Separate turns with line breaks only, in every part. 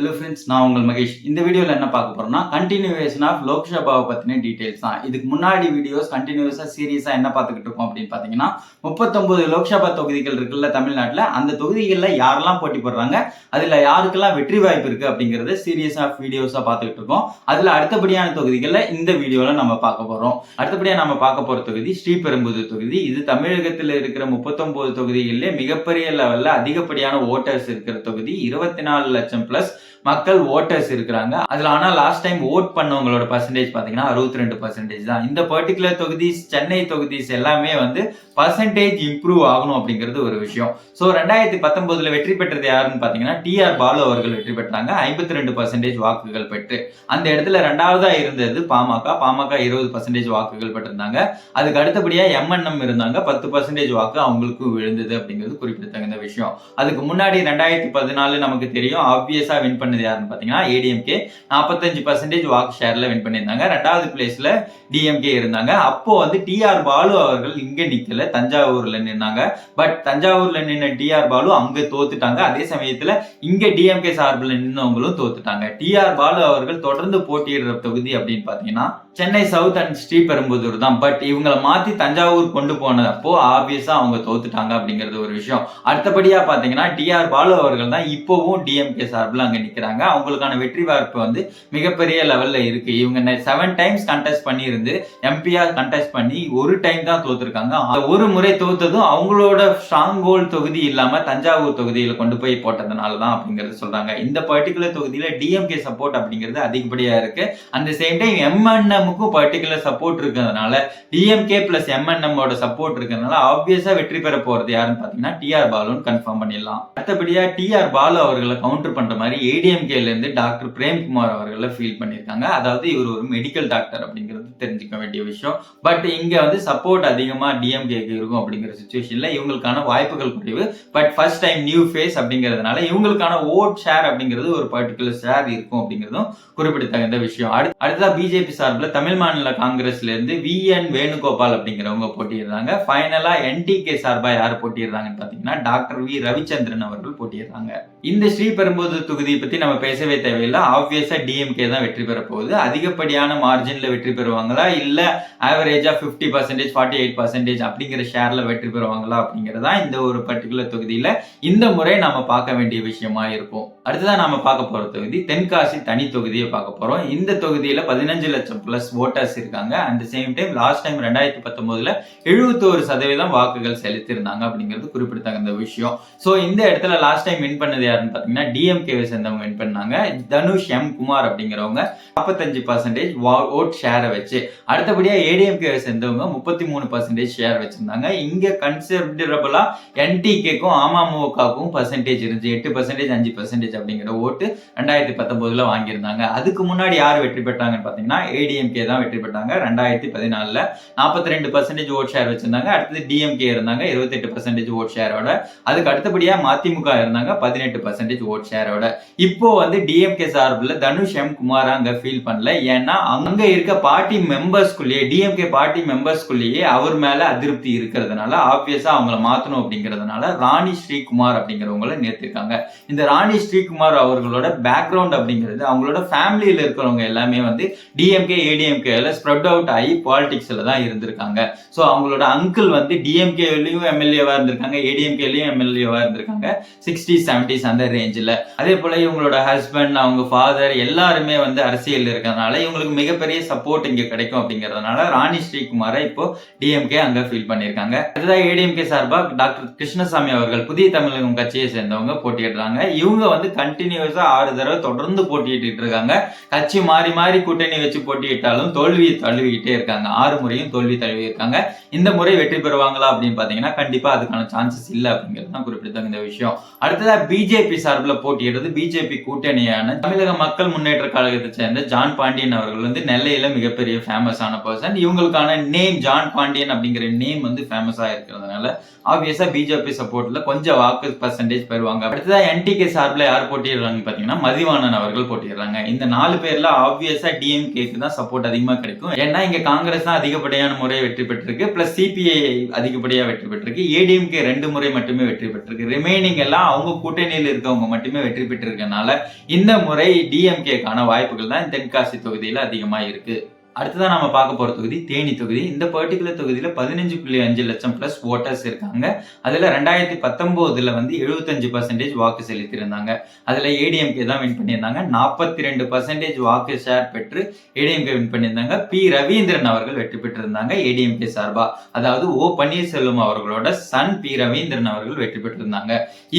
Hello friends நான் உங்கள் மகேஷ். இந்த வீடியோவில் என்ன பார்க்க போகிறோம்னா கண்டினியூவேஷன் ஆஃப் லோக்சபாவை பற்றின டீடைல்ஸ் தான். இதுக்கு முன்னாடி வீடியோஸ் கண்டினியூஸாக சீரியஸாக என்ன பார்த்துக்கிட்டு இருக்கோம் அப்படின்னு பார்த்தீங்கன்னா முப்பத்தொம்போது லோக்சபா தொகுதிகள் இருக்குல்ல தமிழ்நாட்டில் அந்த தொகுதிகளில் யாரெல்லாம் போட்டி போடுறாங்க அதில் யாருக்கெல்லாம் வெற்றி வாய்ப்பு இருக்குது அப்படிங்கிறத சீரியஸ் ஆஃப் வீடியோஸாக பார்த்துக்கிட்டு இருக்கோம். அதில் அடுத்தபடியான தொகுதிகளில் இந்த வீடியோவில் நம்ம பார்க்க போகிறோம் அடுத்தபடியாக நம்ம பார்க்க போகிற தொகுதி ஸ்ரீபெரும்புதூர் தொகுதி. இது தமிழகத்தில் இருக்கிற முப்பத்தொம்போது தொகுதிகளிலே மிகப்பெரிய லெவலில் அதிகப்படியான ஓட்டர்ஸ் இருக்கிற தொகுதி. இருபத்தி நாலு லட்சம் ப்ளஸ் மக்கள் ஓட்டர்ஸ் இருக்கிறாங்க. அதில் ஆனால் லாஸ்ட் டைம் ஓட் பண்ணவங்களோட பர்சன்டேஜ் பார்த்தீங்கன்னா அறுபத்தி ரெண்டு பர்சன்டேஜ் தான். இந்த பர்டிகுலர் தொகுதி சென்னை தொகுதிஸ் எல்லாமே வந்து பர்சன்டேஜ் இம்ப்ரூவ் ஆகணும் அப்படிங்கிறது ஒரு விஷயம். ஸோ ரெண்டாயிரத்தி பத்தொன்பதுல வெற்றி பெற்றது யாருன்னு பார்த்தீங்கன்னா டிஆர் பாலு அவர்கள் வெற்றி பெற்றாங்க. ஐம்பத்தி ரெண்டு பர்சன்டேஜ் வாக்குகள் பெற்று. அந்த இடத்துல ரெண்டாவதா இருந்தது பாமக. பாமக இருபது பர்சன்டேஜ் வாக்குகள் பெற்றிருந்தாங்க. அதுக்கு அடுத்தபடியா எம்என்எம் இருந்தாங்க. பத்து பர்சன்டேஜ் வாக்கு அவங்களுக்கு விழுந்தது அப்படிங்கிறது குறிப்பிடத்தகுந்த விஷயம். அதுக்கு முன்னாடி ரெண்டாயிரத்தி பதினாலு நமக்கு தெரியும். ஆப்வியஸா வின் பண்ணது யாருன்னு பார்த்தீங்கன்னா ஏடிஎம்கே நாற்பத்தஞ்சு பர்சன்டேஜ் வாக்கு ஷேர்ல வின் பண்ணியிருந்தாங்க. ரெண்டாவது பிளேஸில் டிஎம்கே இருந்தாங்க. அப்போ வந்து டிஆர் பாலு அவர்கள் இங்க நிக்கல. தஞ்சாவூர்ல நின்னாங்க. பட் தஞ்சாவூர்ல நின்ன டிஆர் பாலு அங்க தோத்துட்டாங்க. அதே சமயத்தில் இங்க டிஎம்கே சார்பில் நின்னவங்களும் தோத்துட்டாங்க. டிஆர் பாலு அவர்கள் தொடர்ந்து போட்டியிடுற தொகுதி அப்படின்னு பாத்தீங்கன்னா சென்னை சவுத் அண்ட் ஸ்ரீபெரும்புதூர் தான். பட் இவங்களை மாத்தி தஞ்சாவூர் கொண்டு போனதப்போ ஆப்வியஸா அவங்க தோத்துட்டாங்க அப்படிங்கிறது ஒரு விஷயம். அடுத்தபடியா பாத்தீங்கன்னா டிஆர் பாலு அவர்கள் தான் இப்போவும் டிஎம்கே சார்பில் அங்க நிக்கிறாங்க அவங்களுக்கான வெற்றி வாய்ப்பு வந்து மிகப்பெரிய லெவல்ல இருக்கு. இவங்க செவன் டைம்ஸ் கண்டெஸ்ட் பண்ணி இருந்து எம்பியா கண்டெஸ்ட் பண்ணி ஒரு டைம் தான் தோத்துருக்காங்க. ஒரு முறை தோத்ததும் அவங்களோட ஸ்ட்ராங் கோல் தொகுதி இல்லாம தஞ்சாவூர் தொகுதியில கொண்டு போய் போட்டதுனால தான் அப்படிங்கறது சொல்றாங்க. இந்த பர்டிகுலர் தொகுதியில டிஎம்கே சப்போர்ட் அப்படிங்கிறது அதிகப்படியா இருக்கு. அந்த சேம் டைம் எம்என்எம்முக்கும் பர்டிகுலர் சப்போர்ட் இருக்கிறதுனால டிஎம்கே பிளஸ் எம்என்எம்மோட சப்போர்ட் இருக்கிறதுனால ஆப்வியஸா வெற்றி பெற போறது யாருன்னு பாத்தீங்கன்னா டிஆர் பாலுன்னு கன்ஃபார்ம் பண்ணிடலாம். அடுத்தபடியா டிஆர் பாலு அவர்களை கவுண்டர் பண்ற மாதிரி ஏடி டிஎம்கேலேருந்து டாக்டர் பிரேம்குமார் அவர்களை ஃபீல் பண்ணியிருக்காங்க. அதாவது இவர் ஒரு மெடிக்கல் டாக்டர் அப்படிங்கிறது தெரிஞ்சுக்க வேண்டிய விஷயம். பட் இங்கே வந்து சப்போர்ட் அதிகமாக டிஎம்கேக்கு இருக்கும் அப்படிங்கிற சுச்சுவேஷனில் இவங்களுக்கான வாய்ப்புகள் குறைவு. But first time new face அப்படிங்கிறதுனால இவங்களுக்கான ஓட் ஷேர் அப்படிங்கிறது ஒரு பர்டிகுலர் ஷேர் இருக்கும் அப்படிங்கிறதும் குறிப்பிடத்தகுந்த விஷயம். அடுத்து அடுத்ததாக பிஜேபி சார்பில் தமிழ் மாநில காங்கிரஸ்லேருந்து வி என் வேணுகோபால் அப்படிங்கிறவங்க போட்டியிடுறாங்க. ஃபைனலாக என்டிகே சார்பாக யார் போட்டியிடுறாங்கன்னு பார்த்தீங்கன்னா டாக்டர் வி ரவிச்சந்திரன் அவர்கள் போட்டியிடுறாங்க. இந்த ஸ்ரீபெரும்புதூர் தொகுதியை பற்றி நம்ம பேசவே தேவையில்லை. ஆப்வியஸாக டிஎம்கே தான் வெற்றி பெற போகுது. அதிகப்படியான மார்ஜின்ல வெற்றி பெறுவாங்களா? இல்ல ஆவரேஜா fifty percentage forty eight percentage அப்படிங்கிற ஷேர்ல வெற்றி பெறுவாங்களா அப்படிங்கறதா இந்த ஒரு பர்டிகுலர் தொகுதியில இந்த முறை நம்ம பார்க்க வேண்டிய விஷயமா இருக்கும். அடுத்ததான் நாம பார்க்க போற தொகுதி தென்காசி தனி தொகுதியை பார்க்க போறோம். இந்த தொகுதியில பதினஞ்சு லட்சம் பிளஸ் ஓட்டர்ஸ் இருக்காங்க. At same time last time ரெண்டாயிரத்தி பத்தொன்பதுல எழுபத்தோரு சதவீதம் வாக்குகள் செலுத்திருந்தாங்க அப்படிங்கிறது குறிப்பிடத்தகுந்த விஷயம். ஸோ இந்த இடத்துல லாஸ்ட் டைம் வின் பண்ணது யாருன்னு பார்த்தீங்கன்னா டிஎம்கேவை சேர்ந்தவங்க வின் பண்ணாங்க. தனுஷ் எம் குமார் அப்படிங்கிறவங்க நாற்பத்தஞ்சு பர்சன்டேஜ் ஓட் ஷேரை வச்சு. அடுத்தபடியா ஏடிஎம்கேவை சேர்ந்தவங்க முப்பத்தி மூணு பர்சன்டேஜ் ஷேர் வச்சிருந்தாங்க. இங்க கன்சிடரபிளா என்டிகேக்கும் அமமுகவுக்கும் பர்சன்டேஜ் இருந்துச்சு. எட்டு பர்சன்டேஜ் அஞ்சு பர்சன்டேஜ் பர்சன்டேஜ் அப்படிங்கிற ஓட்டு ரெண்டாயிரத்தி பத்தொன்பதுல வாங்கியிருந்தாங்க. அதுக்கு முன்னாடி யார் வெற்றி பெற்றாங்கன்னு பார்த்தீங்கன்னா ஏடிஎம்கே தான் வெற்றி பெற்றாங்க. ரெண்டாயிரத்தி பதினாலுல நாற்பத்தி ரெண்டு பர்சன்டேஜ் ஓட் ஷேர் வச்சிருந்தாங்க. அடுத்தது டிஎம்கே இருந்தாங்க. இருபத்தெட்டு பர்சன்டேஜ் ஓட். ஷேரோட அதுக்கு அடுத்தபடியா மதிமுக இருந்தாங்க. பதினெட்டு பர்சன்டேஜ் ஓட். ஷேரோட இப்போ வந்து டிஎம்கே சார்பில் தனுஷ் எம் குமார் அங்க ஃபீல் பண்ணல. ஏன்னா அங்க இருக்க பார்ட்டி மெம்பர்ஸ்குள்ளேயே டிஎம்கே பார்ட்டி மெம்பர்ஸ்குள்ளேயே அவர் மேல அதிருப்தி இருக்கிறதுனால ஆப்வியஸா அவங்கள மாத்தணும் அப்படிங்கிறதுனால ராணி ஸ்ரீகுமார் அப்படிங்கிறவங்கள நேர்த்திருக்காங்க. இந்த ராணி ஸ்ரீ ஸ்ரீகுமார் அவர்களோட பேக்ரவுண்ட் அப்படிங்கிறது அவங்களோட ஃபேமிலியில் இருக்கிறவங்க எல்லாமே வந்து டிஎம்கே ஏடிஎம்கேல ஸ்ப்ரெட் அவுட் ஆகி பாலிடிக்ஸில் தான் இருந்திருக்காங்க. ஸோ அவங்களோட அங்கிள் வந்து டிஎம்கேலையும் எம்எல்ஏவாக இருந்திருக்காங்க ஏடிஎம்கேலையும் எம்எல்ஏவாக இருந்திருக்காங்க சிக்ஸ்டீஸ் செவன்டிஸ் அந்த ரேஞ்சில் அதே போல் இவங்களோட ஹஸ்பண்ட் அவங்க ஃபாதர் எல்லாருமே வந்து அரசியல் இருக்கிறதுனால இவங்களுக்கு மிகப்பெரிய சப்போர்ட் இங்கே கிடைக்கும் அப்படிங்கிறதுனால ராணி ஸ்ரீகுமாரை இப்போ டிஎம்கே அங்கே ஃபீல் பண்ணியிருக்காங்க. அதுதான் ஏடிஎம்கே சார்பாக டாக்டர் கிருஷ்ணசாமி அவர்கள் புதிய தமிழகம் கட்சியை சேர்ந்தவங்க போட்டியிடுறாங்க. இவங்க வந்து கண்டினியூஸா ஆறு தடவை தொடர்ந்து போட்டியிட்டு இருக்காங்க. கட்சி மாறி மாறி கூட்டணி வச்சு போட்டியிட்டாலும் தோல்வியை தழுவிக்கிட்டே இருக்காங்க. ஆறு முறையும் தோல்வி தழுவி இருக்காங்க இந்த முறை வெற்றி பெறுவாங்களா அப்படின்னு பாத்தீங்கன்னா கண்டிப்பா அதுக்கான சான்சஸ் இல்லை அப்படிங்கிறது தான் குறிப்பிடத்தகுந்த விஷயம். அடுத்ததா பிஜேபி சார்பில் போட்டியிடுறது பிஜேபி கூட்டணியான தமிழக மக்கள் முன்னேற்ற கழகத்தை சேர்ந்த ஜான் பாண்டியன் அவர்கள் வந்து நெல்லையில மிகப்பெரிய ஃபேமஸான பர்சன் இவங்களுக்கான நேம் ஜான் பாண்டியன் அப்படிங்கிற நேம் வந்து ஃபேமஸா இருக்கிறதுனால ஆப்வியஸா பிஜேபி சப்போர்ட்ல கொஞ்சம் வாக்கு பர்சன்டேஜ் பெறுவாங்க. அடுத்ததா என்டிகே சார்பில் யார் யார் போட்டியிடுறாங்கன்னு பாத்தீங்கன்னா மதிவாணன் அவர்கள் போட்டியிடுறாங்க. இந்த நாலு பேர்ல ஆப்வியஸா டிஎம்கேக்கு தான் சப்போர்ட் அதிகமாக கிடைக்கும். ஏன்னா இங்கே காங்கிரஸ் தான் அதிகப்படியான முறை வெற்றி பெற்றிருக்கு. பிளஸ் சிபிஐ அதிகப்படியாக வெற்றி பெற்றிருக்கு. ஏடிஎம்கே ரெண்டு முறை மட்டுமே வெற்றி பெற்றிருக்கு. ரிமைனிங் எல்லாம் அவங்க கூட்டணியில் இருக்கவங்க மட்டுமே வெற்றி பெற்றிருக்கனால இந்த முறை டிஎம்கேக்கான வாய்ப்புகள் தான் தென்காசி தொகுதியில் அதிகமாக இருக்குது அடுத்ததான் நம்ம பார்க்க போகிற தொகுதி தேனி தொகுதி. இந்த பர்டிகுலர் தொகுதியில் பதினஞ்சு புள்ளி அஞ்சு லட்சம் ப்ளஸ் ஓட்டர்ஸ் இருக்காங்க. அதில் ரெண்டாயிரத்தி பத்தொம்போதில் வந்து எழுபத்தஞ்சு பர்சன்டேஜ் வாக்கு செலுத்தியிருந்தாங்க. அதில் ஏடிஎம்கே தான் வின் பண்ணியிருந்தாங்க. நாற்பத்தி ரெண்டு பர்சன்டேஜ் வாக்கு ஷேர் பெற்று ஏடிஎம்கே வின் பண்ணியிருந்தாங்க. பி ரவீந்திரன் அவர்கள் வெற்றி பெற்றிருந்தாங்க ஏடிஎம்கே சார்பா. அதாவது ஓ பன்னீர்செல்வம் அவர்களோட சன் பி ரவீந்திரன் அவர்கள் வெற்றி பெற்றிருந்தாங்க.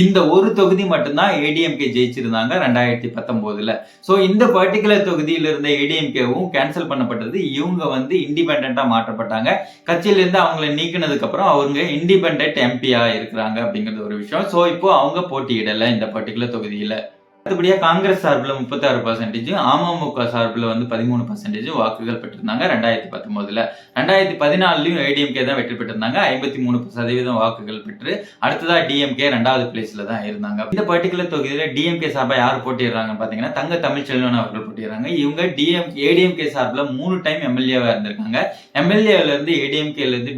இந்த ஒரு தொகுதி மட்டும்தான் ஏடிஎம்கே ஜெயிச்சிருந்தாங்க ரெண்டாயிரத்தி பத்தொம்போதில். ஸோ இந்த பர்டிகுலர் தொகுதியில் இருந்த ஏடிஎம்கேவும் கேன்சல் மாற்றப்பட்டது. இவங்க வந்து இண்டிபெண்டா மாற்றப்பட்டாங்க. கட்சியிலேருந்து அவங்கள நீக்கினதுக்கு அப்புறம் அவங்க இண்டிபெண்ட் எம்பியாக இருக்கிறாங்க அப்படிங்கிறது ஒரு விஷயம். ஸோ இப்போ அவங்க போட்டியிடல இந்த பர்டிகுலர் தொகுதியில. அடுத்தபடியாக காங்கிரஸ் சார்பில் முப்பத்தாறு பர்சன்டேஜ் அமமுக சார்பில் வந்து பதிமூணு பர்சன்டேஜ் வாக்குகள் பெற்றிருந்தாங்க ரெண்டாயிரத்தி பத்தொன்பதுல. ரெண்டாயிரத்தி பதினாலுலையும் ஏடிஎம்கே தான் வெற்றி பெற்றிருந்தாங்க. ஐம்பத்தி மூணு சதவீதம் வாக்குகள் பெற்று அடுத்ததா டிஎம்கே ரெண்டாவது பிளேஸ்ல தான் இருந்தாங்க. இந்த பர்டிகுலர் தொகுதியில் டிஎம்கே சார்பா யார் போட்டிடுறாங்கன்னு பாத்தீங்கன்னா தங்க தமிழ்ச்செல்வன் அவர்கள் போட்டிடுறாங்க இவங்க டிஎம் ஏடிஎம்கே சார்பில் மூணு டைம் எம்எல்ஏவா இருந்திருக்காங்க. எம்எல்ஏல இருந்து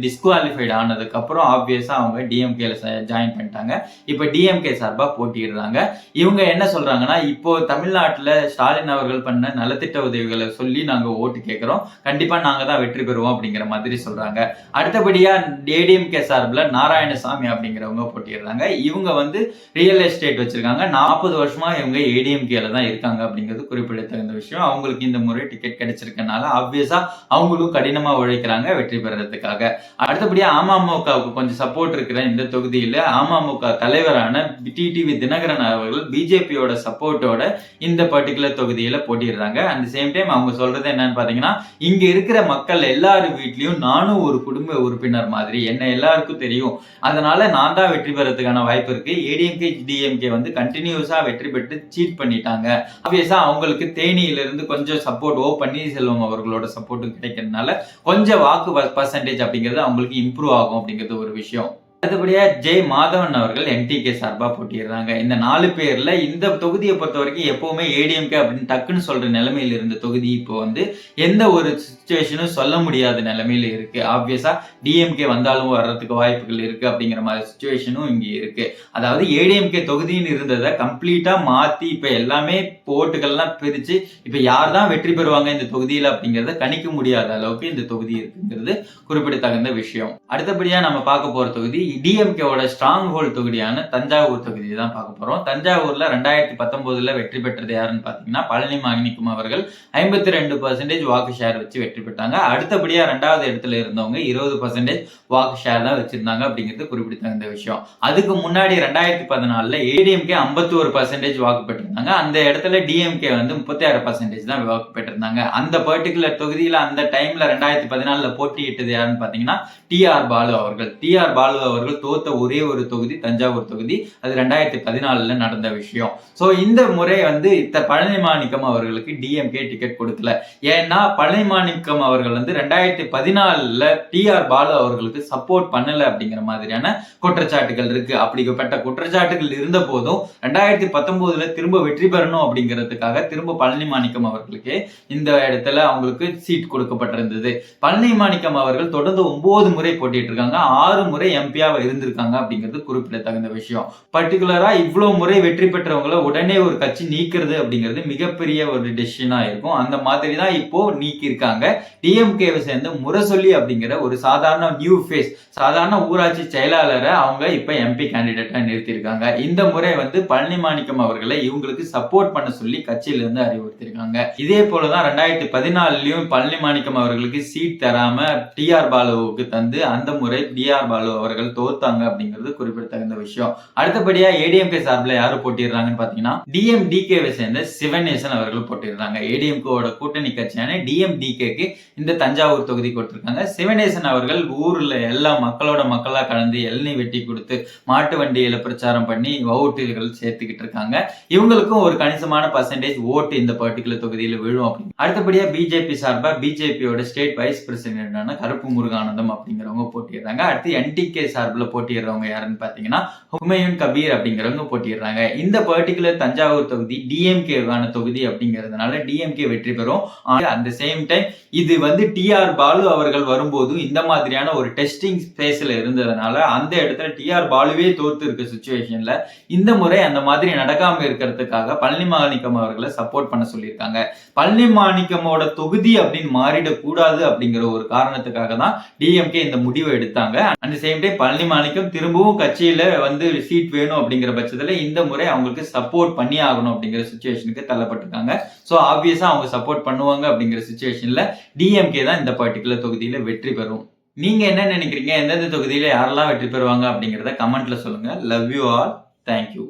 டிஸ்குவாலிஃபைடு இருந்து ஆப்வியஸாக அவங்க டிஎம்கேல ஜாயின் பண்ணிட்டாங்க. இப்போ டிஎம்கே சார்பா போட்டிடுறாங்க இவங்க என்ன சொல்றாங்கன்னா இப்போ தமிழ்நாட்டுல ஸ்டாலின் அவர்கள் பண்ண நலத்திட்ட உதவிகளை சொல்லி நாங்க ஓட்டு கேட்கிறோம் கண்டிப்பா நாங்க தான் வெற்றி பெறுவோம் அப்படிங்கிற மாதிரி சொல்றாங்க. அடுத்தபடியா ஏடிஎம்கே சார்பில் நாராயணசாமி அப்படிங்கிறவங்க போட்டிடுறாங்க இவங்க வந்து ரியல் எஸ்டேட் வச்சிருக்காங்க. நாற்பது வருஷமா இவங்க ஏடிஎம்கேல தான் இருக்காங்க அப்படிங்கிறது குறிப்பிடத்தகுந்த விஷயம். அவங்களுக்கு இந்த முறை டிக்கெட் கிடைச்சிருக்கனால ஆப்வியஸா அவங்களும் கடினமா உழைக்கிறாங்க வெற்றி பெறதுக்காக. அடுத்தபடியா அமமுகவுக்கு கொஞ்சம் சப்போர்ட் இருக்கிற இந்த தொகுதியில அமமுக தலைவரான டிடிவி தினகரன் அவர்கள் பிஜேபியோட சப்போர்ட்டோட இந்த பர்டிகுலர் தொகுதியில போட்டிடுறாங்க அந்த சேம் டைம் அவங்க சொல்றது என்னன்னு பாத்தீங்கன்னா இங்க இருக்கிற மக்கள் எல்லார் வீட்லயும் நானும் ஒரு குடும்ப உறுப்பினர் மாதிரி என்ன எல்லாருக்கும் தெரியும். அதனால நான் தான் வெற்றி பெறதுக்கான வாய்ப்பு இருக்கு. ஏடிஎம்கே டிஎம்கே வந்து கண்டினியூஸா வெற்றி பெற்று சீட் பண்ணிட்டாங்க. ஆப்வியஸா அவங்களுக்கு தேனியில இருந்து கொஞ்சம் சப்போர்ட் ஓ பன்னீர்செல்வம் அவர்களோட சப்போர்ட்டும் கிடைக்கிறதுனால கொஞ்சம் வாக்கு பர்சன்டேஜ் அப்படிங்கிறது அவங்களுக்கு இம்ப்ரூவ் ஆகும் அப்படிங்கிறது ஒரு விஷயம். அடுத்தபடியா ஜெய் மாதவன் அவர்கள் என்டிகே சார்பா போட்டிடுறாங்க இந்த நாலு பேர்ல இந்த தொகுதியை பொறுத்த வரைக்கும் எப்பவுமே ஏடிஎம்கே அப்படின்னு டக்குன்னு சொல்ற நிலைமையில இருந்த தொகுதி இப்போ வந்து எந்த ஒரு சுச்சுவேஷனும் சொல்ல முடியாத நிலைமையில இருக்கு. ஆப்வியஸா டிஎம்கே வந்தாலும் வர்றதுக்கு வாய்ப்புகள் இருக்கு அப்படிங்கிற மாதிரி சுச்சுவேஷனும் இங்க இருக்கு. அதாவது ஏடிஎம்கே தொகுதின்னு இருந்ததை கம்ப்ளீட்டா மாத்தி இப்ப எல்லாமே போட்டுகள்லாம் பிரிச்சு இப்ப யார் தான் வெற்றி பெறுவாங்க இந்த தொகுதியில அப்படிங்கறத கணிக்க முடியாத அளவுக்கு இந்த தொகுதி இருக்குங்கிறது குறிப்பிடத்தகுந்த விஷயம். அடுத்தபடியா நம்ம பார்க்க போற தொகுதி டிஎம்கேவோட ஸ்ட்ராங் ஹோல்ட் தொகுதியான தஞ்சாவூர் தொகுதியை தான் பார்க்க போறோம். தஞ்சாவூர்ல ரெண்டாயிரத்தி பத்தொன்பதுல வெற்றி பெற்றது யாருன்னு பாத்தீங்கன்னா பழனி மாகினிக்கும் அவர்கள். ஐம்பத்தி ரெண்டு பர்சன்டேஜ் வாக்கு ஷேர் வச்சு வெற்றி பெற்றாங்க. அடுத்தபடியா ரெண்டாவது இடத்துல இருந்தவங்க இருபது பர்சன்டேஜ் வாக்கு ஷேர் தான் வச்சிருந்தாங்க அப்படிங்கிறது குறிப்பிடத்தகுந்த விஷயம். அதுக்கு முன்னாடி ரெண்டாயிரத்தி பதினாலுல ஏடிஎம்கே ஐம்பத்தி ஒரு பர்சன்டேஜ் வாக்கு பெற்றிருந்தாங்க. அந்த இடத்துல டிஎம்கே வந்து முப்பத்தி ஆறு பர்சன்டேஜ் தான் வாக்கு பெற்றிருந்தாங்க. அந்த பர்டிகுலர் தொகுதியில அந்த டைம்ல ரெண்டாயிரத்தி பதினாலுல போட்டியிட்டது யாருன்னு பாத்தீங்கன்னா டிஆர் பாலு அவர்கள். டிஆர் பாலு அவர்கள் தோத்த ஒரே ஒரு தொகுதி தஞ்சாவூர் தொகுதி. அது ரெண்டாயிரத்தி பதினாலுல நடந்த விஷயம். சோ இந்த முறை வந்து இத்த பழனி மாணிக்கம் அவர்களுக்கு டிஎம்கே டிக்கெட் கொடுக்கல. ஏன்னா பழனி மாணிக்கம் அவர்கள் வந்து ரெண்டாயிரத்தி பதினாலுல டிஆர் பாலு அவர்களுக்கு சப்போர்ட் பண்ணல அப்படிங்கிற மாதிரியான குற்றச்சாட்டுகள் இருக்கு. அப்படிப்பட்ட குற்றச்சாட்டுகள் இருந்த போதும் ரெண்டாயிரத்தி பத்தொன்பதுல திரும்ப வெற்றி பெறணும் அப்படிங்கிறதுக்காக திரும்ப பழனி மாணிக்கம் அவர்களுக்கு இந்த இடத்துல அவங்களுக்கு சீட் கொடுக்கப்பட்டிருந்தது. பழனி மாணிக்கம் அவர்கள் தொடர்ந்து ஒன்பது முறை போட்டிட்டு இருக்காங்க. ஆறு முறை எம்பி எம்பியாவா இருந்திருக்காங்க அப்படிங்கிறது குறிப்பிடத்தகுந்த விஷயம். பர்டிகுலராக இவ்வளோ முறை வெற்றி பெற்றவங்கள உடனே ஒரு கட்சி நீக்கிறது அப்படிங்கிறது மிகப்பெரிய ஒரு டெசிஷனாக இருக்கும். அந்த மாதிரி தான் இப்போ நீக்கியிருக்காங்க. டிஎம்கேவை சேர்ந்து முரசொல்லி அப்படிங்கிற ஒரு சாதாரண நியூ ஃபேஸ் சாதாரண ஊராட்சி செயலாளரை அவங்க இப்போ எம்பி கேண்டிடேட்டாக நிறுத்தியிருக்காங்க. இந்த முறை வந்து பழனி மாணிக்கம் அவர்களை இவங்களுக்கு சப்போர்ட் பண்ண சொல்லி கட்சியிலிருந்து அறிவுறுத்தியிருக்காங்க. அறிவுறுத்திருக்காங்க இதே போலதான் ரெண்டாயிரத்தி பதினாலுலையும் பழனி மாணிக்கம் அவர்களுக்கு சீட் தராம டிஆர் பாலுவுக்கு தந்து அந்த முறை டிஆர் பாலு அவர்கள் தோத்தாங்க அப்படிங்கிறது குறிப்பிடத்தகுந்த விஷயம். அடுத்தபடியா ஏடிஎம்கே சார்பில் யாரு போட்டிடுறாங்கன்னு பாத்தீங்கன்னா டிஎம்டிகேவை சேர்ந்த சிவநேசன் அவர்கள் போட்டிடுறாங்க ஏடிஎம்கோட கூட்டணி கட்சியான டிஎம்டிகேக்கு இந்த தஞ்சாவூர் தொகுதி கொடுத்திருக்காங்க. சிவநேசன் அவர்கள் ஊர்ல எல்லா மக்களோட மக்களா கலந்து எல்நி வெட்டி கொடுத்து மாட்டு வண்டியில பிரச்சாரம் பண்ணி ஓட்டுகள் சேர்த்துக்கிட்டு இருக்காங்க. இவங்களுக்கும் ஒரு கணிசமான பர்சன்டேஜ் ஓட்டு இந்த பர்டிகுலர் தொகுதியில் விழும் அப்படின்னு. அடுத்தபடியா பிஜேபி சார்பா பிஜேபியோட ஸ்டேட் வைஸ் பிரசிடென்டான கருப்பு முருகானந்தம் அப்படிங்கிறவங்க போட்டிடுறாங்க அடுத்து என்டிகே சார் சார்பில் போட்டிடுறவங்க யாருன்னு பார்த்தீங்கன்னா ஹுமையூன் கபீர் அப்படிங்கிறவங்க போட்டிடுறாங்க இந்த பர்டிகுலர் தஞ்சாவூர் தொகுதி டிஎம்கேவான தொகுதி அப்படிங்கிறதுனால டிஎம்கே வெற்றி பெறும். அந்த சேம் டைம் இது வந்து டிஆர் பாலு அவர்கள் வரும்போது இந்த மாதிரியான ஒரு டெஸ்டிங் ஸ்பேஸ்ல இருந்ததுனால அந்த இடத்துல டிஆர் பாலுவே தோத்து இருக்க சுச்சுவேஷன்ல இந்த முறை அந்த மாதிரி நடக்காமல் இருக்கிறதுக்காக பழனி மாணிக்கம் அவர்களை சப்போர்ட் பண்ண சொல்லியிருக்காங்க. பழனி மாணிக்கமோட தொகுதி அப்படின்னு மாறிடக்கூடாது அப்படிங்கிற ஒரு காரணத்துக்காக தான் டிஎம்கே இந்த முடிவை எடுத்தாங்க. And same time Palani Manickam திரும்பவும் கட்சியில வந்து சீட் வேணும் அப்படிங்கிற பட்சத்துல இந்த முறை அவங்களுக்கு சப்போர்ட் பண்ணி ஆகணும் அப்படிங்கிற சுச்சுவேஷனுக்கு தள்ளப்பட்டிருக்காங்க. ஸோ ஆப்வியஸா அவங்க சப்போர்ட் பண்ணுவாங்க அப்படிங்கிற சுச்சுவேஷன்ல டிஎம்கே தான் இந்த பர்டிகுலர் தொகுதியில வெற்றி பெறும். நீங்க என்ன நினைக்கிறீங்க? எந்தெந்த தொகுதியில யாரெல்லாம் வெற்றி பெறுவாங்க அப்படிங்கிறத கமெண்ட்ல சொல்லுங்க. Love you all thank you